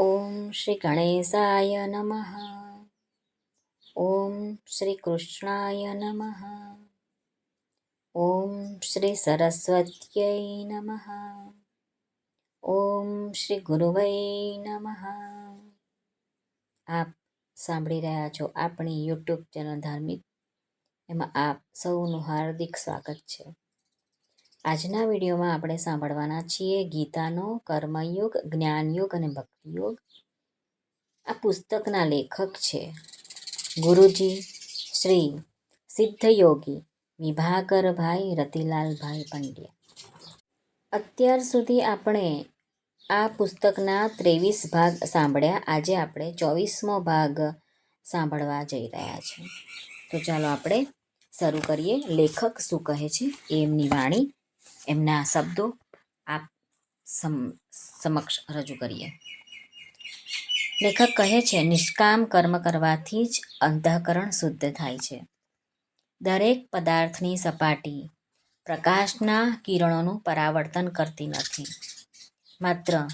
ઓમ શ્રી ગણેશાય નમઃ ઓમ શ્રી કૃષ્ણાય નમઃ ઓમ શ્રી સરસ્વત્યય નમઃ ઓમ શ્રી ગુરુવય નમઃ આપ સાંભળી રહ્યા છો આપણી યુટ્યુબ ચેનલ ધાર્મિક. એમાં આપ સૌનું હાર્દિક સ્વાગત છે. આજના વિડીયોમાં આપણે સાંભળવાના છીએ ગીતાનો કર્મયોગ, જ્ઞાનયોગ અને ભક્તિયોગ. આ પુસ્તકના લેખક છે ગુરુજી શ્રી સિદ્ધયોગી વિભાકરભાઈ રતિલાલભાઈ પંડ્યા. અત્યાર સુધી આપણે આ પુસ્તકના ત્રેવીસ ભાગ સાંભળ્યા. આજે આપણે ચોવીસમો ભાગ સાંભળવા જઈ રહ્યા છીએ. તો ચાલો આપણે શરૂ કરીએ. લેખક શું કહે છે? એમની વાણી એમના શબ્દો આપ સમક્ષ રજૂ કરીએ. લેખક કહે છે, નિષ્કામ કર્મ કરવાથી જ અંતઃકરણ શુદ્ધ થાય છે. દરેક પદાર્થની સપાટી પ્રકાશના કિરણોનું પરાવર્તન કરતી નથી. માત્ર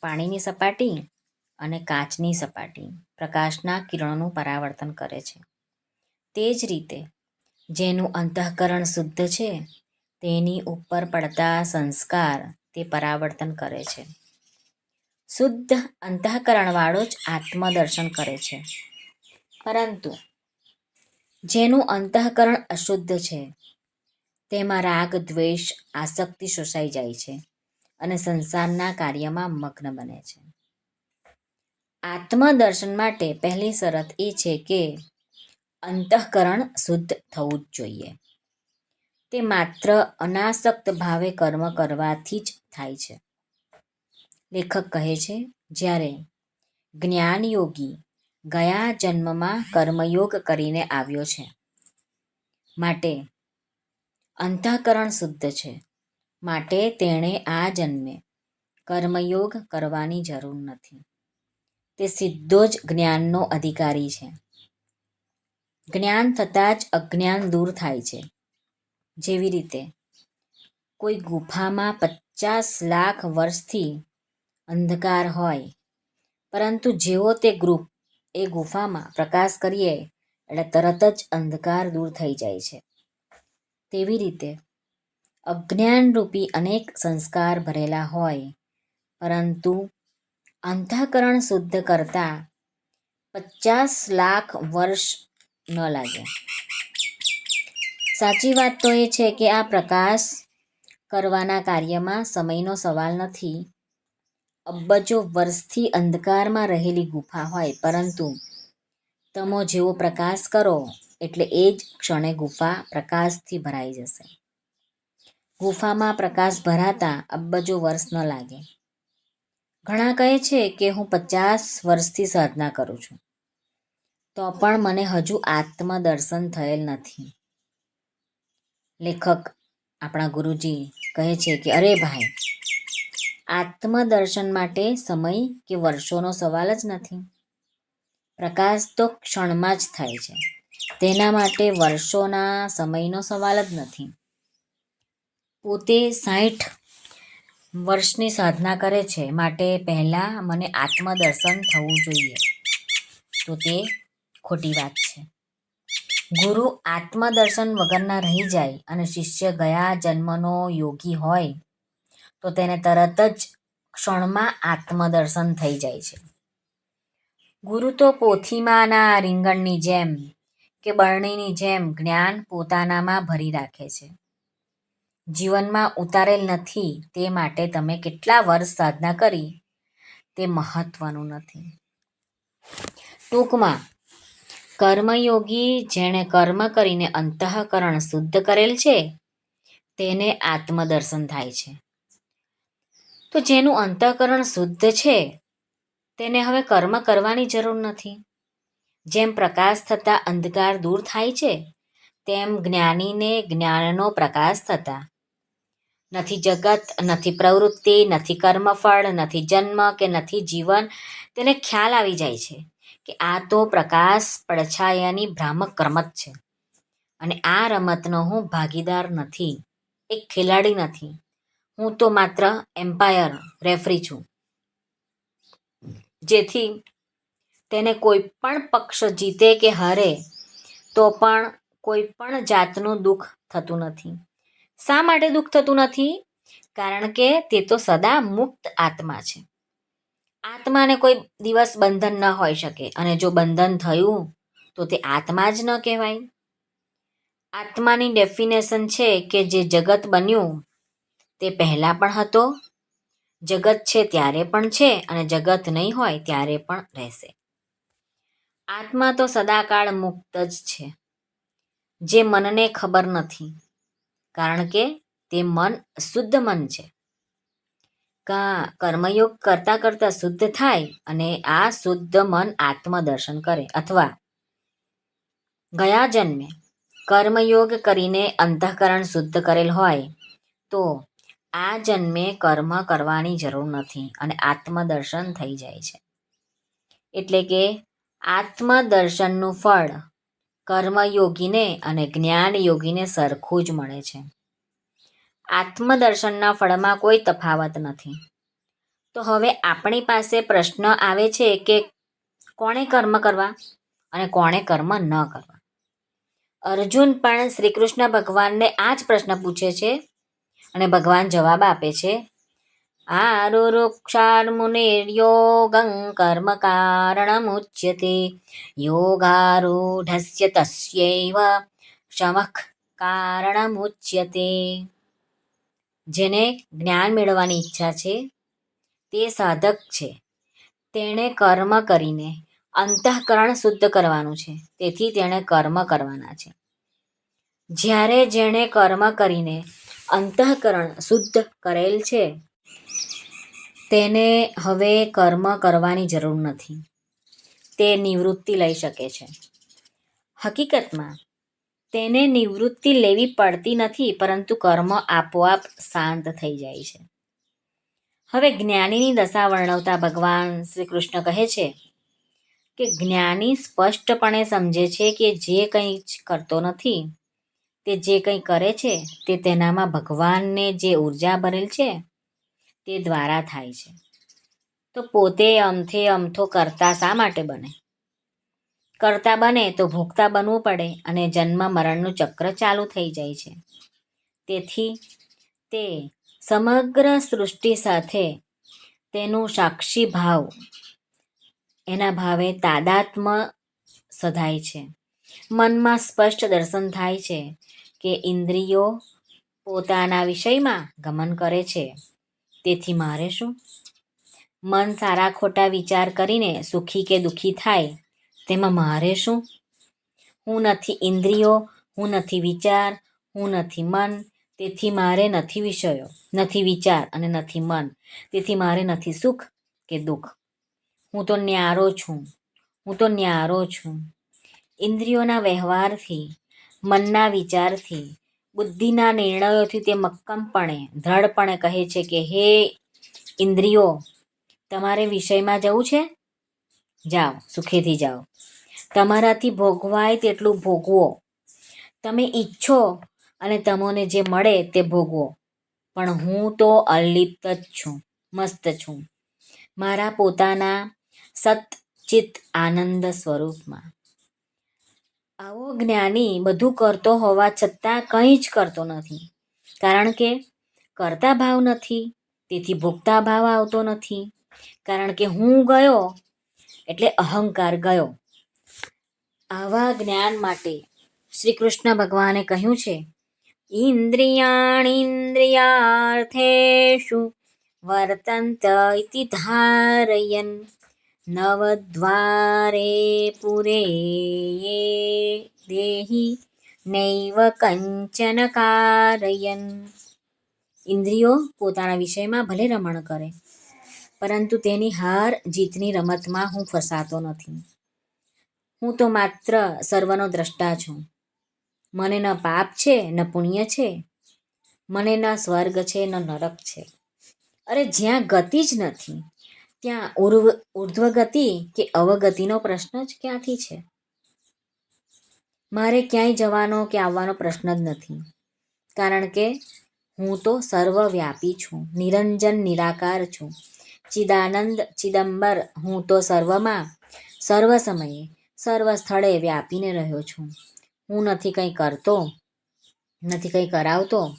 પાણીની સપાટી અને કાચની સપાટી પ્રકાશના કિરણોનું પરાવર્તન કરે છે. તે જ રીતે જેનું અંતઃકરણ શુદ્ધ છે તેની ઉપર પડતા સંસ્કાર તે પરાવર્તન કરે છે. શુદ્ધ અંતઃકરણવાળો જ આત્મદર્શન કરે છે. પરંતુ જેનું અંતઃકરણ અશુદ્ધ છે, તેમાં રાગ, દ્વેષ, આસક્તિ શોષાઈ જાય છે અને સંસારના કાર્યમાં મગ્ન બને છે. આત્મદર્શન માટે પહેલી શરત એ છે કે અંતઃકરણ શુદ્ધ થવું જ જોઈએ. તે માત્ર અનાસક્ત ભાવે કર્મ કરવાથી જ થાય છે. લેખક કહે છે, જ્યારે જ્ઞાનયોગી ગયા જન્મમાં કર્મયોગ કરીને આવ્યો છે, માટે અંતઃકરણ શુદ્ધ છે, માટે તેણે આ જન્મે કર્મયોગ કરવાની જરૂર નથી. તે સીધો જ જ્ઞાનનો અધિકારી છે. જ્ઞાન થતાં જ અજ્ઞાન દૂર થાય છે. જેવી રીતે કોઈ ગુફામાં પચાસ લાખ વર્ષથી અંધકાર હોય, પરંતુ જેવો તે ગ્રુપ એ ગુફામાં પ્રકાશ કરીએ એટલે તરત જ અંધકાર દૂર થઈ જાય છે. તેવી રીતે અજ્ઞાનરૂપી અનેક સંસ્કાર ભરેલા હોય, પરંતુ અંતઃકરણ શુદ્ધ કરતાં પચાસ લાખ વર્ષ ન લાગે. સાચી વાત તો એ છે કે આ પ્રકાશ કરવાના કાર્યમાં સમયનો સવાલ નથી. અબજો વર્ષથી અંધકારમાં રહેલી ગુફા હોય, પરંતુ તમો જેવો પ્રકાશ કરો એટલે એ જ ક્ષણે ગુફા પ્રકાશથી ભરાઈ જશે. ગુફામાં પ્રકાશ ભરાતા અબજો વર્ષ ન લાગે. ઘણા કહે છે કે હું પચાસ વર્ષથી સાધના કરું છું. તો પણ મને હજુ આત્મદર્શન થયેલ નથી. લેખક આપણા ગુરુજી કહે છે કે, અરે ભાઈ, આત્મદર્શન માટે સમય કે વર્ષોનો સવાલ જ નથી. પ્રકાશ તો ક્ષણમાં જ થાય છે. તેના માટે વર્ષોના સમયનો સવાલ જ નથી. પોતે સાઠ વર્ષની સાધના કરે છે. માટે પહેલાં મને આત્મદર્શન થવું જોઈએ. તો તે ખોટી વાત છે. ગુરુ આત્મદર્શન વગરના રહી જાય અને શિષ્ય ગયા જન્મનો યોગી હોય, તો તેને તરત જ ક્ષણમાં આત્મદર્શન થઈ જાય છે. ગુરુ તો પોથીમાંના રીંગણની જેમ કે બરણીની જેમ જ્ઞાન પોતાનામાં ભરી રાખે છે. જીવનમાં ઉતારેલ નથી તે માટે તમે કેટલા વર્ષ સાધના કરી તે મહત્વનું નથી. ટૂંકમાં કર્મયોગી જેણે કર્મ કરીને અંતઃકરણ શુદ્ધ કરેલ છે, તેને આત્મદર્શન થાય છે. તો જેનું અંતઃકરણ શુદ્ધ છે, તેને હવે કર્મ કરવાની જરૂર નથી. જેમ પ્રકાશ થતાં અંધકાર દૂર થાય છે, તેમ જ્ઞાનીને જ્ઞાનનો પ્રકાશ થતા. નથી જગત, નથી પ્રવૃત્તિ, નથી કર્મફળ, નથી જન્મ કે નથી જીવન, તેને ખ્યાલ આવી જાય છે. કે આ તો પ્રકાશ પડછાયાની ભ્રામક રમત છે. અને આ રમતનો હું ભાગીદાર નથી, એક ખેલાડી નથી. હું તો માત્ર એમ્પાયર, રેફરી છું. જેથી તેને કોઈ પણ પક્ષ જીતે કે હારે, તો પણ કોઈ પણ જાતનું દુઃખ થતું નથી. શા માટે દુઃખ થતું નથી? કારણ કે તે તો સદા મુક્ત આત્મા છે. આત્માને કોઈ દિવસ બંધન ન હોઈ શકે. અને જો બંધન થયું, તો તે આત્મા જ ન કહેવાય. આત્માની ડેફિનેશન છે કે જે જગત બન્યું, તે પહેલાં પણ હતો, જગત છે ત્યારે પણ છે, અને જગત નહીં હોય ત્યારે પણ રહેશે. આત્મા તો સદાકાળ મુક્ત જ છે, જે મનને ખબર નથી. કારણ કે તે મન શુદ્ધ મન છે. કા કર્મયોગ કરતાં કરતાં શુદ્ધ થાય અને આ શુદ્ધ મન આત્મદર્શન કરે. અથવા ગયા જન્મે કર્મયોગ કરીને અંતઃકરણ શુદ્ધ કરેલ હોય, તો આ જન્મે કર્મ કરવાની જરૂર નથી અને આત્મદર્શન થઈ જાય છે. એટલે કે આત્મદર્શનનું ફળ કર્મયોગીને અને જ્ઞાન યોગીને સરખું જ મળે છે. આત્મદર્શનના ફળમાં કોઈ તફાવત નથી. તો હવે આપણી પાસે પ્રશ્ન આવે છે કે કોણે કર્મ કરવા અને કોણે કર્મ ન કરવા? અર્જુન પણ શ્રી કૃષ્ણ ભગવાનને આ જ પ્રશ્ન પૂછે છે અને ભગવાન જવાબ આપે છે આરુરુક્ષાર્મુનિર્યોગં કર્મ કારણમુચ્યતે યોગારૂઢસ્ય તસ્યૈવ શમઃ કારણમુચ્યતે. જેને જ્ઞાન મેળવવાની ઈચ્છા છે, તે સાધક છે. તેણે કર્મ કરીને અંતઃકરણ શુદ્ધ કરવાનું છે. તેથી તેણે કર્મ કરવાના છે. જ્યારે જેણે કર્મ કરીને અંતઃકરણ શુદ્ધ કરેલ છે, તેને હવે કર્મ કરવાની જરૂર નથી. તે નિવૃત્તિ લઈ શકે છે. હકીકતમાં તેને નિવૃત્તિ લેવી પડતી નથી, પરંતુ કર્મ આપોઆપ શાંત થઈ જાય છે. હવે જ્ઞાનીની દશા વર્ણવતા ભગવાન શ્રી કૃષ્ણ કહે છે કે જ્ઞાની સ્પષ્ટપણે સમજે છે કે જે કંઈ કરતો નથી, તે જે કંઈ કરે છે, તે તેનામાં ભગવાનને જે ઊર્જા ભરેલ છે, તે દ્વારા થાય છે. તો પોતે અમથે અમથો કરતા શા માટે બને? કરતા બને તો ભોગતા બનવું પડે અને જન્મ મરણનું ચક્ર ચાલુ થઈ જાય છે. તેથી તે સમગ્ર સૃષ્ટિ સાથે તેનું સાક્ષી ભાવ એના ભાવે તાદાત્મ સધાય છે. મનમાં સ્પષ્ટ દર્શન થાય છે કે ઇન્દ્રિયો પોતાના વિષયમાં ગમન કરે છે. તેથી મારે શું? મન સારા ખોટા વિચાર કરીને સુખી કે દુઃખી થાય તેમાં મારે શું? હું નથી ઇન્દ્રિયો, હું નથી વિચાર, હું નથી મન, તેથી મારે નથી વિષયો, નથી વિચાર અને નથી મન. તેથી મારે નથી સુખ કે દુઃખ. હું તો ન્યારો છું, હું તો ન્યારો છું. ઇન્દ્રિયોના વ્યવહારથી, મનના વિચારથી, બુદ્ધિના નિર્ણયોથી તે મક્કમપણે, દ્રઢપણે કહે છે કે, હે ઇન્દ્રિયો, તમારે વિષયમાં જવું છે? જાઓ, સુખેથી જાઓ. તમારાથી ભોગવાય તેટલું ભોગવો. તમે ઈચ્છો અને તમને જે મળે તે ભોગવો. પણ હું તો અલિપ્ત જ છું, મસ્ત છું. મારા પોતાના સતચિત આનંદ સ્વરૂપમાં. આવો જ્ઞાની બધું કરતો હોવા છતાં કંઈ જ કરતો નથી. કારણ કે કરતા ભાવ નથી, તેથી ભોગતા ભાવ આવતો નથી. કારણ કે હું ગયો એટલે અહંકાર ગયો. આવા જ્ઞાન માટે શ્રી કૃષ્ણ ભગવાને કહ્યું છે, ઇન્દ્રિયાણીન્દ્રિયાર્થેષુ વર્તંત ઇતિ ધારયન નવદ્વારે પુરે દેહી નૈવ કંચન કારયન. ઇન્દ્રિયો પોતાના વિષયમાં ભલે રમણ કરે, પરંતુ તેની હાર જીતની રમતમાં હું ફસાતો નથી. હું તો માત્ર સર્વનો દ્રષ્ટા છું. મને ન પાપ છે, ન પુણ્ય છે, મને ન સ્વર્ગ છે, ન નરક છે. અરે જ્યાં ગતિ જ નથી, ત્યાં ઉર્વ, ઉર્ધ્વગતિ કે અવગતિનો પ્રશ્ન જ ક્યાંથી છે? મારે ક્યાંય જવાનો કે આવવાનો પ્રશ્ન જ નથી, કારણ કે હું તો સર્વવ્યાપી છું, નિરંજન, નિરાકાર છું. ચિદાનંદ ચિદંબર હું તો સર્વમાં સર્વ સમયે સર્વ સ્થળે વ્યાપીને રહ્યો છું. હું નથી કંઈ કરતો, નથી કંઈ કરાવતો,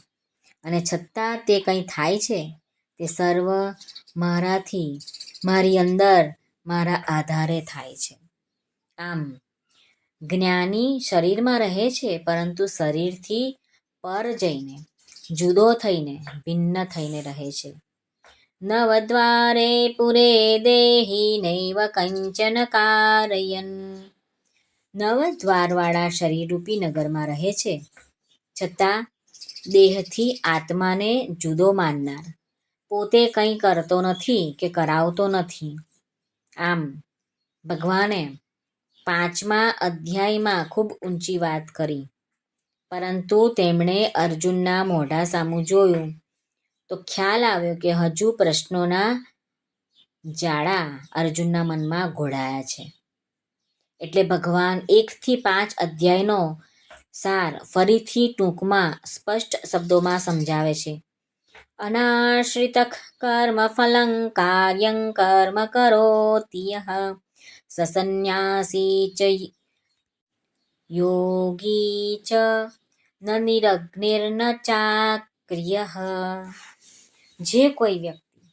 અને છતાં તે કંઈ થાય છે? તે સર્વ મારાથી, મારી અંદર, મારા આધારે થાય છે. આમ, જ્ઞાની શરીરમાં રહે છે, પરંતુ શરીરથી પર જઈને, જુદો થઈને, ભિન્ન થઈને રહે છે. નવદ્વારે પુરે દેહી નૈવ કંચન કારયન નવદ્વારવાળા શરીરરૂપી નગરમાં રહે છે, છતાં દેહથી આત્માને જુદો માનનાર. પોતે કંઈ કરતો નથી કે કરાવતો નથી. આમ, ભગવાને પાંચમા અધ્યાયમાં ખૂબ ઊંચી વાત કરી, પરંતુ તેમણે અર્જુનના મોઢા સામું જોયું. તો ખ્યાલ આવ્યો કે હજુ પ્રશ્નોના જાળા અર્જુનના મનમાં ઘોળાયા છે. એટલે ભગવાન એકથી પાંચ અધ્યાયનો સાર ફરીથી ટૂંકમાં સ્પષ્ટ શબ્દોમાં સમજાવે છે. અનાશ્રિત કર્મ ફલં કાર્યં કર્મ કરોતિ સસન્યાસી ચ યોગી ચ ન નિરગ્નિર્ન ચાક્રિયઃ જે કોઈ વ્યક્તિ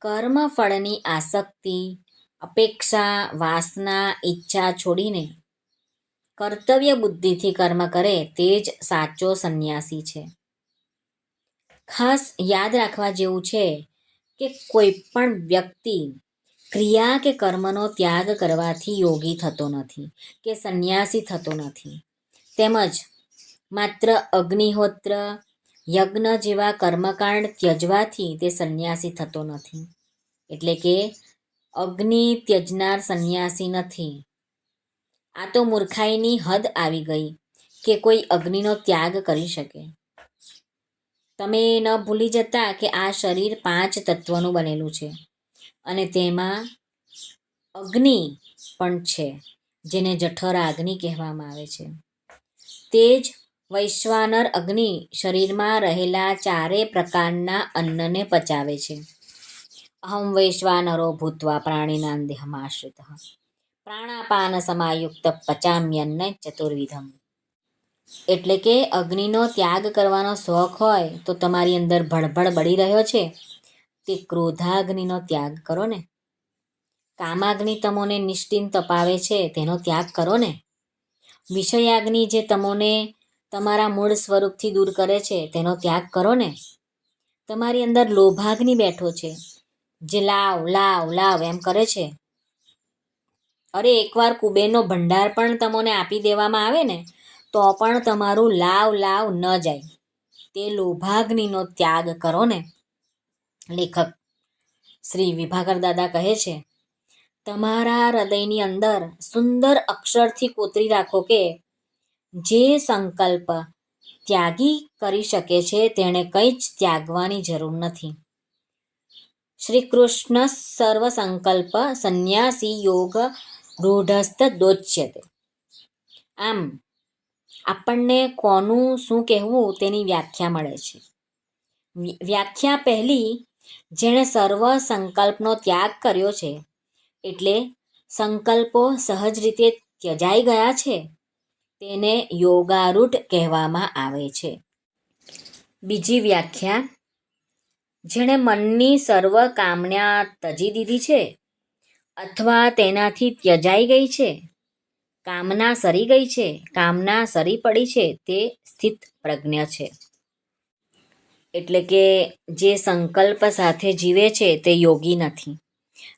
કર્મ ફળની આસક્તિ, અપેક્ષા, વાસના, ઈચ્છા છોડીને કર્તવ્ય બુદ્ધિથી કર્મ કરે તે જ સાચો સંન્યાસી છે. ખાસ યાદ રાખવા જેવું છે કે કોઈ પણ વ્યક્તિ ક્રિયા કે કર્મનો ત્યાગ કરવાથી યોગી થતો નથી કે સંન્યાસી થતો નથી. તેમજ માત્ર અગ્નિહોત્ર યજ્ઞ જેવા કર્મકાંડ ત્યજવાથી તે સંન્યાસી થતો નથી. એટલે કે અગ્નિ ત્યજનાર સંન્યાસી નથી. આ તો મૂર્ખાઈની હદ આવી ગઈ કે કોઈ અગ્નિનો ત્યાગ કરી શકે. તમે ન ભૂલી જતા કે આ શરીર પાંચ તત્વનું બનેલું છે. અને તેમાં અગ્નિ પણ છે, જેને જઠરાગ્નિ કહેવામાં આવે છે. તે જ વૈશ્વાનર અગ્નિ શરીરમાં રહેલા ચારે પ્રકારના અન્નને પચાવે છે. અહમ વૈશ્વાનરો ભૂતવા પ્રાણીનાં દેહમાશ્રિત પ્રાણાપાન સમાયુક્ત પચામ્યન્ન ચતુર્વિધમ. એટલે કે અગ્નિનો ત્યાગ કરવાનો શોખ હોય તો તમારી અંદર ભડભડ બળી રહ્યો છે. તે ક્રોધાગ્નિનો ત્યાગ કરો ને. કામાગ્નિ તમોને નિશ્ચિંત તપાવે છે, તેનો ત્યાગ કરો ને. વિષયાગ્નિ જે તમોને તમારા મૂળ સ્વરૂપથી દૂર કરે છે, તેનો ત્યાગ કરો ને. તમારી અંદર લોભાગ્નિ બેઠો છે, જે લાવ લાવ લાવ એમ કરે છે. અરે, એકવાર કુબેરનો ભંડાર પણ તમને આપી દેવામાં આવે ને, તો પણ તમારું લાવ લાવ ન જાય. તે લોભાગ્નિનો ત્યાગ કરો ને. લેખક શ્રી વિભાકર દાદા કહે છે, તમારા હૃદયની અંદર સુંદર અક્ષરથી કોતરી રાખો કે જે સંકલ્પ ત્યાગી કરી શકે છે, તેણે કંઈ જ ત્યાગવાની જરૂર નથી. શ્રી કૃષ્ણ સર્વ સંકલ્પ સંન્યાસી યોગ રૂઢસ્થ દોચ્યતે. આમ, આપણને કોનું શું કહેવું તેની વ્યાખ્યા મળે છે. વ્યાખ્યા પહેલી, જેણે સર્વ સંકલ્પનો ત્યાગ કર્યો છે, એટલે સંકલ્પો સહજ રીતે ત્યજાઈ ગયા છે. તેને યોગારૂઢ કહેવામાં આવે છે. બીજી વ્યાખ્યા. જેણે મનની સર્વ કામના તજી દીધી છે અથવા તેનાથી ત્યજાઈ ગઈ છે, કામના સરી ગઈ છે, કામના સરી પડી છે તે સ્થિત પ્રજ્ઞ છે. એટલે કે જે સંકલ્પ સાથે જીવે છે તે યોગી નથી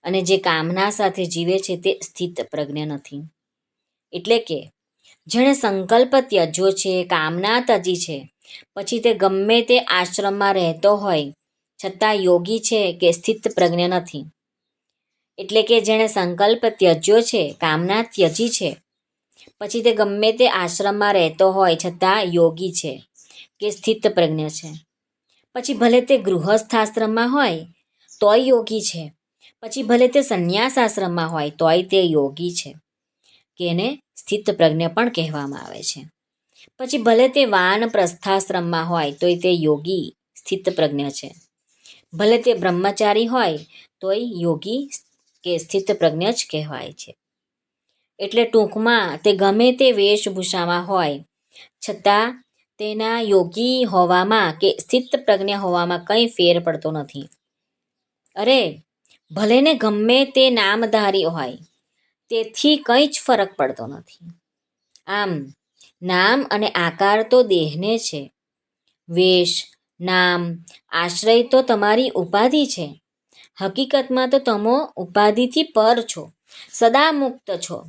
અને જે કામના સાથે જીવે છે તે સ્થિત પ્રજ્ઞ નથી. એટલે કે જેણે સંકલ્પ ત્યજ્યો છે, કામના તજી છે. પછી તે ગમે તે આશ્રમમાં રહેતો હોય, છતાં યોગી છે કે સ્થિત પ્રજ્ઞ નથી. એટલે કે જેણે સંકલ્પ ત્યજ્યો છે, કામના ત્યજી છે. પછી તે ગમે તે આશ્રમમાં રહેતો હોય, છતાં યોગી છે કે સ્થિત પ્રજ્ઞ છે. પછી ભલે તે ગૃહસ્થ આશ્રમમાં હોય, તોય યોગી છે. પછી ભલે તે સંન્યાસ આશ્રમમાં હોય, તોય તે યોગી છે. કે એને સ્થિત પ્રજ્ઞ પણ કહેવામાં આવે છે. પછી ભલે તે વાન પ્રસ્થાશ્રમમાં હોય, તોય તે યોગી સ્થિત પ્રજ્ઞ છે. ભલે તે બ્રહ્મચારી હોય, તોય યોગી કે સ્થિત પ્રજ્ઞ જ કહેવાય છે. એટલે ટૂંકમાં તે ગમે તે વેશભૂષામાં હોય, છતાં તેના યોગી હોવામાં કે સ્થિત પ્રજ્ઞ હોવામાં કંઈ ફેર પડતો નથી. અરે ભલે ને ગમે તે નામધારી હોય તેથી કંઈ જ ફરક પડતો નથી. આમ, નામ અને આકાર તો દેહને છે. વેશ, નામ, આશ્રય તો તમારી ઉપાધિ છે. હકીકતમાં તો તમો ઉપાધિથી પર છો, સદા મુક્ત છો,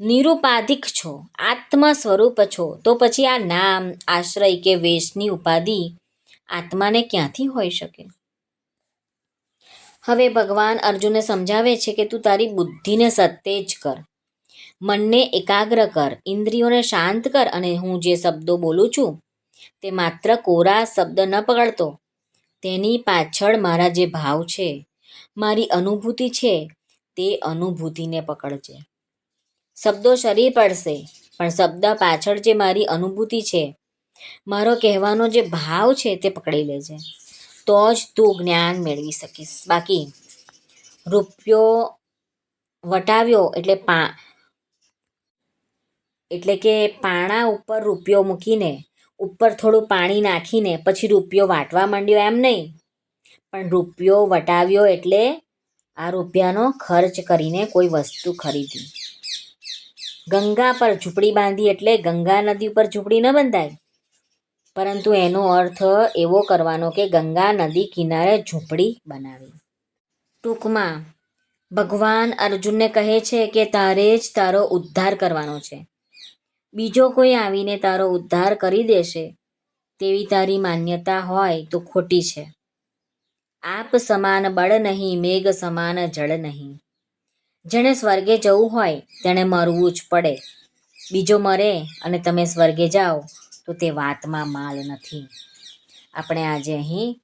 નિરુપાધિક છો, આત્મ સ્વરૂપ છો. તો પછી આ નામ, આશ્રય કે વેશની ઉપાધિ આત્માને ક્યાંથી હોઈ શકે? હવે ભગવાન અર્જુનને સમજાવે છે કે તું તારી બુદ્ધિને સત્તેજ કર. મનને એકાગ્ર કર. ઇન્દ્રિયોને શાંત કર અને હું જે શબ્દો બોલું છું, તે માત્ર કોરા શબ્દ ન પકડતો. તેની પાછળ મારા જે ભાવ છે, મારી અનુભૂતિ છે, તે અનુભૂતિને પકડજે. શબ્દો શરીર પડશે, પણ શબ્દ પાછળ જે મારી અનુભૂતિ છે, મારો કહેવાનો જે ભાવ છે, તે પકડી લેજે. તો જ તું જ્ઞાન મેળવી શકીશ. બાકી રૂપિયો વટાવ્યો એટલે પા, એટલે કે પાણા ઉપર રૂપિયો મૂકીને, ઉપર થોડું પાણી નાખીને પછી રૂપિયો વાટવા માંડ્યો એમ નહીં. પણ રૂપિયો વટાવ્યો એટલે આ રૂપિયાનો ખર્ચ કરીને કોઈ વસ્તુ ખરીદી. ગંગા પર ઝૂંપડી બાંધી એટલે ગંગા નદી ઉપર ઝૂંપડી ન બંધાય. પરંતુ એનો અર્થ એવો કરવાનો કે ગંગા નદી કિનારે ઝૂંપડી બનાવી. ટૂંકમાં, ભગવાન અર્જુનને કહે છે કે તારે જ તારો ઉદ્ધાર કરવાનો છે. બીજો કોઈ આવીને તારો ઉદ્ધાર કરી દેશે તેવી તારી માન્યતા હોય તો ખોટી છે. આપ સમાન બળ નહીં, મેઘ સમાન જળ નહીં. જેણે સ્વર્ગે જવું હોય તેણે મરવું જ પડે. બીજો મરે અને તમે સ્વર્ગે જાઓ તો તે વાતમાં માલ નથી. આપણે આજે અહીં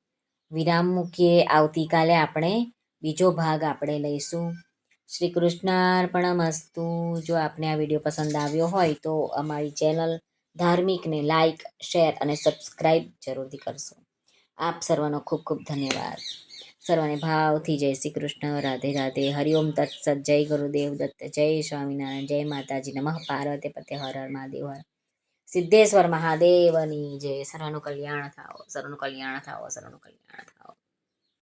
વિરામ મૂકીએ. આવતીકાલે આપણે બીજો ભાગ આપણે લઈશું. શ્રી કૃષ્ણાર્પણમસ્તુ જો આપને આ વીડિયો પસંદ આવ્યો હોય તો અમારી ચેનલ ધાર્મિકને લાઈક, શેર અને સબસ્ક્રાઈબ જરૂરથી કરશો. આપ સર્વનો ખૂબ ખૂબ ધન્યવાદ. સર્વને ભાવથી જય શ્રી કૃષ્ણ રાધે રાધે. હરિઓમ તત્સત. જય ગુરુદેવ દત્ત. જય સ્વામિનારાયણ. જય માતાજી નમઃ. પાર્વતી પતે. હર હર મહાદેવ. હર સિદ્ધેશ્વર મહાદેવની જય સર્વનું કલ્યાણ થાઓ સર્વનું કલ્યાણ થાઓ સર્વનું કલ્યાણ થાઓ.